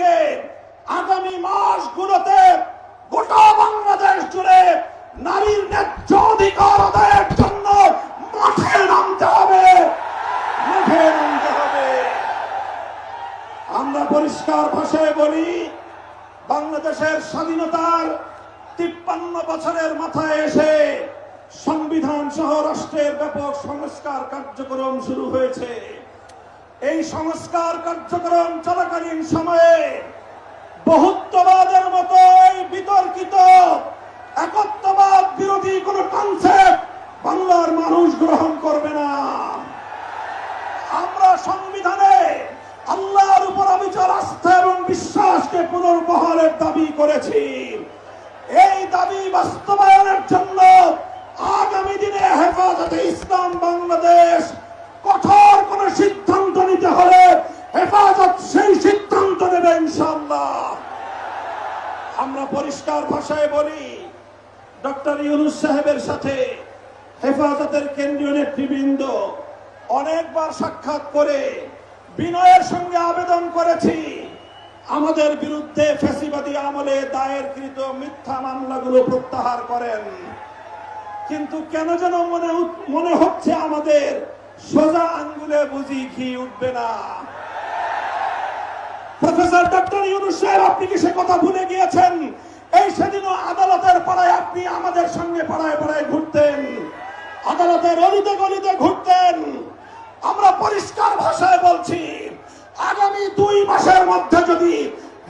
আমাদেরকে আগামী মাসগুলোতে গোটা বাংলাদেশ জুড়ে নারীর ন্যায্য অধিকার আদায়ের জন্য মাঠে নামতে হবে। মাঠে নামতে হবে। আমরা পরিষ্কার ভাষায় বলি, বাংলাদেশের স্বাধীনতার তিপ্পান্ন বছরের মাথায় এসে সংবিধান সহ রাষ্ট্রের ব্যাপক সংস্কার কার্যক্রম শুরু হয়েছে। এই সংস্কার কার্যক্রম চলাকালীন সময়ে বহুত্ববাদের মতো বিতর্কিত, একত্ববাদ বিরোধী কোন কনসেপ্ট বাংলার মানুষ গ্রহণ করবে না। আমরা সংবিধানে আল্লাহর উপর অবিচল আস্থা এবং বিশ্বাসকে পুনর্বহারের দাবি করেছি। এই দাবি বাস্তবায়নের জন্য আগামী দিনে হেফাজতে ইসলাম বাংলাদেশ কঠোর কোন সিদ্ধান্ত নিতে হলে হেফাজত সেই সিদ্ধান্ত নেবে ইনশাল্লাহ আমরা পরিষ্কার ভাষায় বলি, ডক্টর ইউনুস সাহেবের সাথে হেফাজতের কেন্দ্রীয় নেতৃবৃন্দ অনেকবার সাক্ষাৎ করে বিনয়ের সঙ্গে আবেদন করেছি, আমাদের বিরুদ্ধে ফেসিবাদী আমলে দায়েরকৃত মিথ্যা মামলাগুলো প্রত্যাহার করেন। কিন্তু কেন যেন মনে মনে হচ্ছে আমাদের সোজা আঙ্গুলে বুঝি ঘি উঠবে না। প্রফেসর ডক্টর ইউনুস সাহেব, আপনি কি সে কথা ভুলে গিয়েছেন? এই সেদিনও আদালতের পাড়ায় আপনি আমাদের সঙ্গে পাড়ায় পাড়ায় ঘুরতেন। আদালতের অলিতে গলিতে ঘুরতেন। আমরা পরিষ্কার ভাষায় বলছি, আগামী দুই মাসের মধ্যে যদি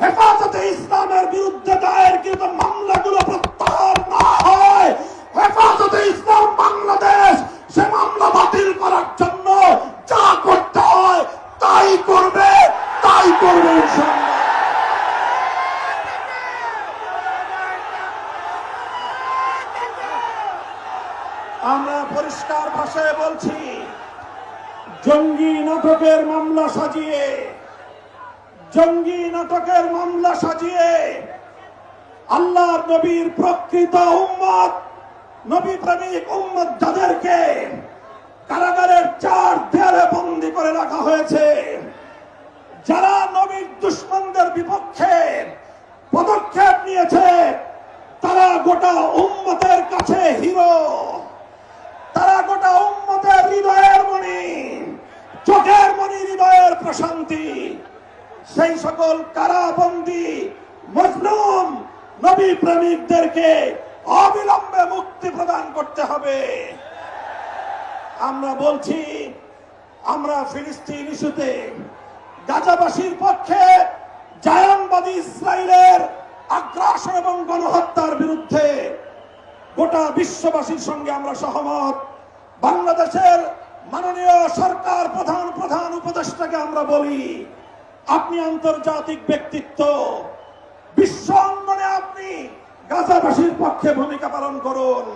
হেফাজতে ইসলামের বিরুদ্ধে দায়ের কিন্তু মামলাগুলো প্রত্যাহার না হয়, হেফাজতে ইসলাম বাংলাদেশ করার জন্য যা করতে হয় তাই করবে তাই করবে আমরা পরিষ্কার ভাষায় বলছি, জঙ্গি নাটকের মামলা সাজিয়ে, জঙ্গি নাটকের মামলা সাজিয়ে আল্লাহ নবীর প্রকৃত উম্মত নবী প্রেমিক উম্মত যাদেরকে কারাগারের চার দেয়ালে বন্দি করে রাখা হয়েছে। যারা নবীর দুশ্মনদের বিপক্ষে পদক্ষেপ নিয়েছে, তারা গোটা উম্মতের কাছে হিরো। তারা গোটা উম্মতের হৃদয়ের মণি, চোখের মণি, হৃদয়ের প্রশান্তি। সেই সকল কারাবন্দি, মজলুম নবী প্রেমিকদেরকে অবিলম্বে মুক্তি প্রদান করতে হবে। আমরা বলছি, আমরা ফিলিস্তিন ইস্যুতে গাজাবাসীর পক্ষে জায়ানবাদী ইসরায়েলের আগ্রাসন এবং গণহত্যার বিরুদ্ধে গোটা বিশ্ববাসীর সঙ্গে আমরা সহমত। বাংলাদেশের মাননীয় সরকার প্রধান প্রধান উপদেষ্টাকে আমরা বলি, আপনি আন্তর্জাতিক ব্যক্তিত্ব। বিশ্ব অঙ্গনে আপনি গাজাবাসীর পক্ষে ভূমিকা পালন করুন।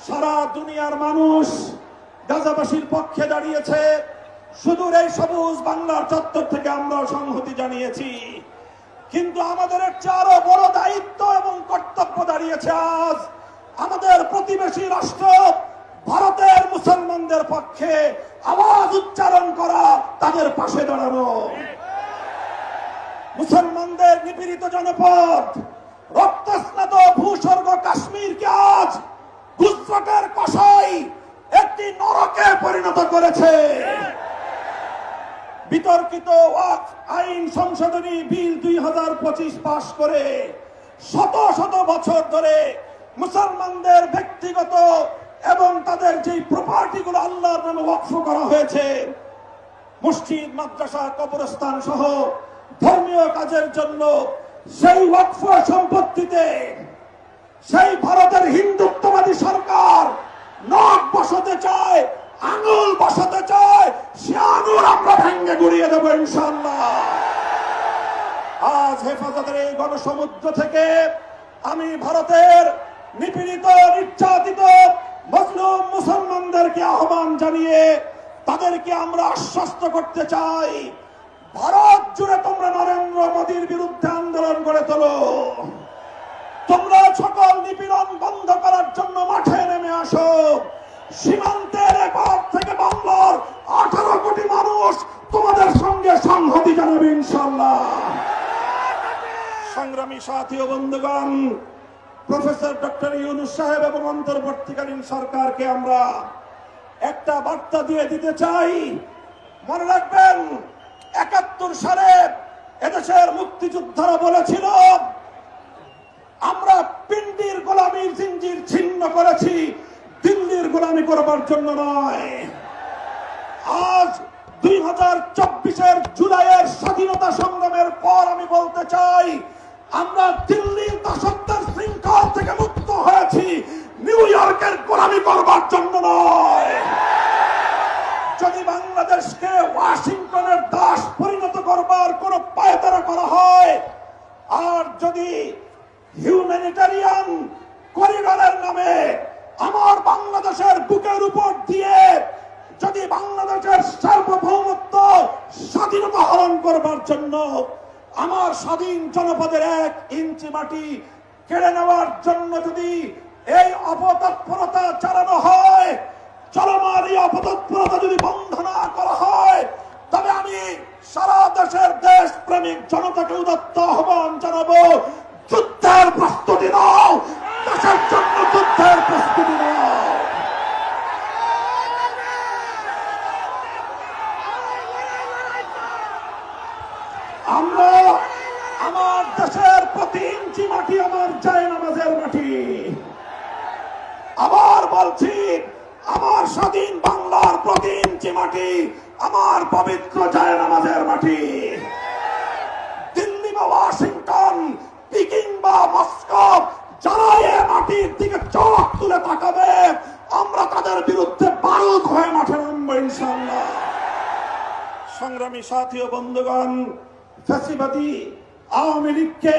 সারা দুনিয়ার মানুষ গাজাবাসীর পক্ষে দাঁড়িয়েছে। সুদূর এই সবুজ বাংলার চত্বর থেকে আমরা সংহতি জানিয়েছি। কিন্তু আমাদের একটি আরও বড় দায়িত্ব এবং কর্তব্য দাঁড়িয়েছে আজ আমাদের প্রতিবেশী রাষ্ট্র ভারতের মুসলমানদের পক্ষে আওয়াজ উচ্চারণ করা তাদের পাশে দাঁড়ানো মুসলমানদের নিপীড়িত জনপদ, রক্তস্নাত ভূস্বর্গ কাশ্মীরকে আজ গুজরাটের কষাই একটি নরকে পরিণত করেছে। বিতর্কিত আইন সংশোধনী বিল দুই হাজার পঁচিশ পাশ করে শত শত বছর ধরে মুসলমানদের ব্যক্তিগত এবং তাদের যে প্রপার্টিগুলো আল্লাহর নামে ওয়াকফ করা হয়েছে, মসজিদ, মাদ্রাসা, কবরস্থান সহ ধর্মীয় কাজের জন্য সেই ওয়াকফ সম্পত্তিতে সেই ভারতের হিন্দুত্ববাদী সরকার নখ বসাতে চায় আঙুল বসাতে চায় সে আঙুল আমরা ভেঙ্গে গুড়িয়ে দেবো আজ হেফাজতের এই গণসমুদ্র থেকে আমি ভারতের নিপীড়িত, নির্যাতিত মুসলিম মুসলমানদেরকে আহ্বান জানিয়ে তাদেরকে আমরা আশ্বস্ত করতে চাই, ভারত জুড়ে তোমরা নরেন্দ্র মোদীর বিরুদ্ধে আন্দোলন গড়ে তোলো। তোমরা সকল নিপীড়ন বন্ধ করার জন্য মাঠে নেমে আসো। সীমান্তের এপার থেকে বাংলার আঠারো কোটি মানুষ তোমাদের সঙ্গে সংহতি জানাবে ইনশাল্লাহ সংগ্রামী সাথী ও বন্ধুগণ, প্রফেসর ডক্টর ইউনুস সাহেব এবং অন্তর্বর্তীকালীন সরকারকে আমরা একটা বার্তা দিয়ে দিতে চাই। মনে রাখবেন, একাত্তর সালে এদেশের মুক্তিযোদ্ধারা বলেছিল, আমরা পিন্ডির গোলামীর জিঞ্জির ছিন্ন করেছি, দিল্লির গোলামি করবার জন্য নয়। আজ দুই হাজার চব্বিশের জুলাইয়ের স্বাধীনতা সংগ্রামের পর আমি বলতে চাই, আমরা দিল্লির দাসত্বের শৃঙ্খল থেকে মুক্ত হয়েছি। নিউ ইয়র্কের গোলামি করবার জন্য নয়। যদি বাংলাদেশকে ওয়াশিংটনের দাস পরিণত করবার কোন পায়তারা করা হয়, আর যদি হিউম্যানিটারিয়ান করিডরের নামে আমার বাংলাদেশের বুকের উপর দিয়ে যদি বাংলাদেশের সার্বভৌমত্ব স্বাধীনতা হরণ করবার জন্য আমার স্বাধীন জনপদের এক ইঞ্চি মাটি কেড়ে নেওয়ার জন্য যদি এই অপতৎপরতা চালানো হয়, চলমান এই অপতৎপরতা যদি বন্ধ না করা হয়, তবে আমি সারা দেশের দেশ প্রেমিক জনতাকে উদত্ত আহ্বান জানাব যুদ্ধের প্রস্তুতি নাও দেশের জন্য যুদ্ধের প্রস্তুতি নাও আমরা আমার দেশের প্রতি ইঞ্চি মাটি আমার যায় নামাজের মাটি। আবার বলছি, আমার স্বাধীন বাংলার প্রতি ইঞ্চি মাটি, আমার পবিত্র যায় নামাজের মাটি। দিল্লি বা ওয়াশিংটন, পিকিং বা মস্কো যারা এ মাটির দিকে চোখ তুলে তাকাবে, আমরা তাদের বিরুদ্ধে বারুদ হয়ে মাঠে নামবো ইনশাল্লাহ সংগ্রামী সাথী ও বন্ধুগণ ফ্যাসিবাদী আওয়ামী লীগকে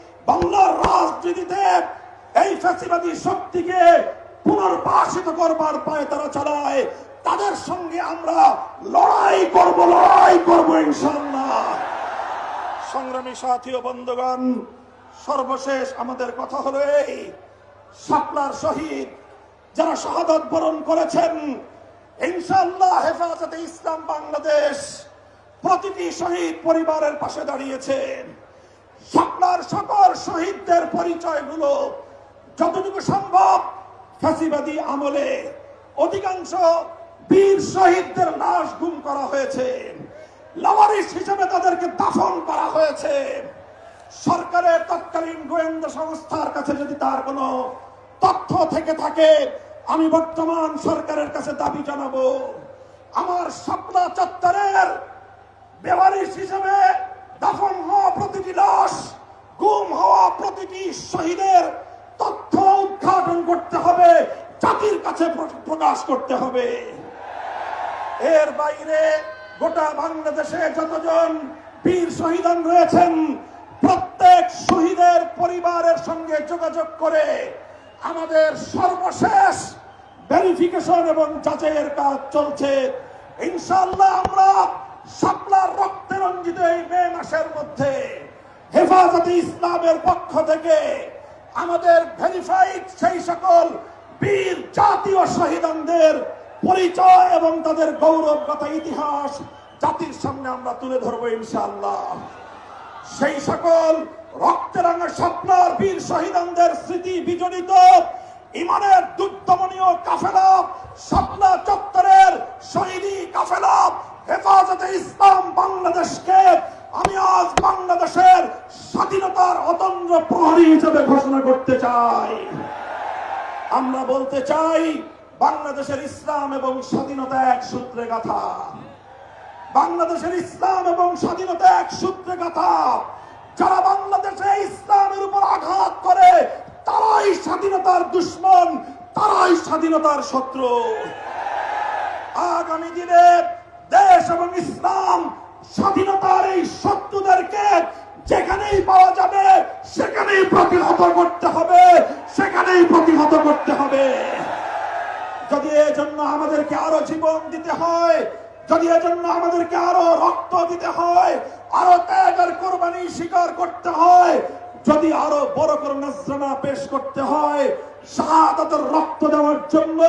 বাংলার রাজনীতিতে এই ফ্যাসিবাদী শক্তিকে পুনর্বাসিত করবার পায়ে তারা চালায়। তাদের সঙ্গে আমরা লড়াই করব লড়াই করব ইনশাল্লাহ সংগ্রামী সাথী ও বন্ধুগণ, সর্বশেষ আমাদের কথা হলো এই শাপলার শহীদ, যারা শাহাদত বরণ করেছেন, ইনশাআল্লাহ হেফাজতে ইসলাম বাংলাদেশ প্রতিটি শহীদ পরিবারের পাশে দাঁড়িয়েছেন। শাপলার সকল শহীদদের পরিচয়গুলো যতটুকু সম্ভব ফ্যাসিবাদী আমলে। অধিকাংশ বীর শহীদদের লাশ গুম করা হয়েছে। লাওয়ারিস হিসেবে তাদেরকে দাফন করা হয়েছে। সরকারের তৎকালীন গোয়েন্দা সংস্থার কাছে যদি তার কোনো তথ্য থেকে থাকে, আমি বর্তমান সরকারের কাছে দাবি জানাব। আমার স্বপ্না চত্বরের বেওয়ারিশ হিসেবে দাফন হওয়া প্রতিটি লাশ, গুম হওয়া প্রতিটি শহীদের তথ্য উদ্ঘাটন করতে হবে, জাতির কাছে প্রকাশ করতে হবে। এর বাইরে গোটা বাংলাদেশে যতজন বীর শহীদান রয়েছেন, প্রত্যেক শহীদের পরিবারের সঙ্গে যোগাযোগ করে আমাদের সর্বশেষ ভেরিফিকেশন এবং যাচাইয়ের কাজ চলছে। ইনশাআল্লাহ আমরা শাপলার রক্তে রঞ্জিত এই মে মাসের মধ্যে হেফাজতে ইসলামের পক্ষ থেকে আমাদের ভেরিফাইড সেই সকল বীর জাতীয় শহীদানদের পরিচয় এবং তাদের গৌরবগত ইতিহাস জাতির সামনে আমরা তুলে ধরবো ইনশাআল্লাহ। সেই সকল রক্তেরাঙ্গা স্বপ্নার বীর শহীদানদের স্মৃতি বিজড়িত, ইমানের দুর্দমনীয় কাফেলা স্বপ্না চত্বরের শহীদি কাফেলা হেফাজতে ইসলাম বাংলাদেশকে আমি আজ বাংলাদেশের অতন্দ্র প্রহরী হিসেবে ঘোষণা করতে চাই। আমরা বলতে চাই, বাংলাদেশের ইসলাম এবং স্বাধীনতা এক সূত্রে গাথা। বাংলাদেশের ইসলাম এবং স্বাধীনতা এক সূত্রে গাথা। যারা বাংলাদেশে ইসলামের উপর আঘাত করে, তারাই স্বাধীনতার দুশ্মন, তারাই স্বাধীনতার শত্রু। আগামী দিনে দেশ এবং ইসলাম স্বাধীনতার এই শত্রুদেরকে যেখানেই পাওয়া যাবে, সেখানেই প্রতিহত করতে হবে, সেখানেই প্রতিহত করতে হবে। যদি এজন্য আমাদেরকে আরও জীবন দিতে হয়, যদি এজন্য আমাদেরকে আরও রক্ত দিতে হয়, আরও ত্যাগের কোরবানি স্বীকার করতে হয়, যদি আরও বড় করে নজরানা পেশ করতে হয়, শাহাদাতের রক্ত দেওয়ার জন্য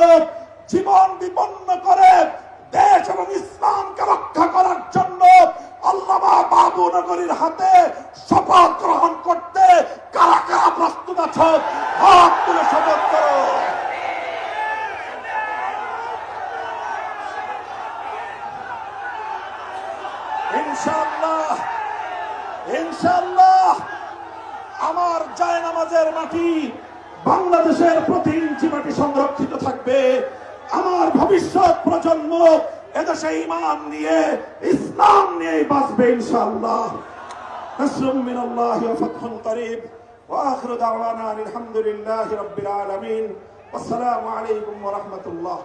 জীবন বিপন্ন করে দেশ এবং ইসলামকে রক্ষা করার জন্য আল্লামা বাবু নগরীর হাতে শপথ গ্রহণ করতে কারা কারা প্রস্তুত আছো। শপথ করো। ইনশাআল্লাহ ইনশাআল্লাহ, আমার জায়নামাজের মাটি বাংলাদেশের প্রতি ইঞ্চি মাটি সংরক্ষিত থাকবে। আমার ভবিষ্যৎ প্রজন্ম এদেশে ইমান নিয়ে ইসলাম নিয়ে বাঁচবে ইনশাআল্লাহ نصر من الله وفتح قريب واخر دعوانا أن الحمد لله رب العالمين والسلام عليكم ورحمه الله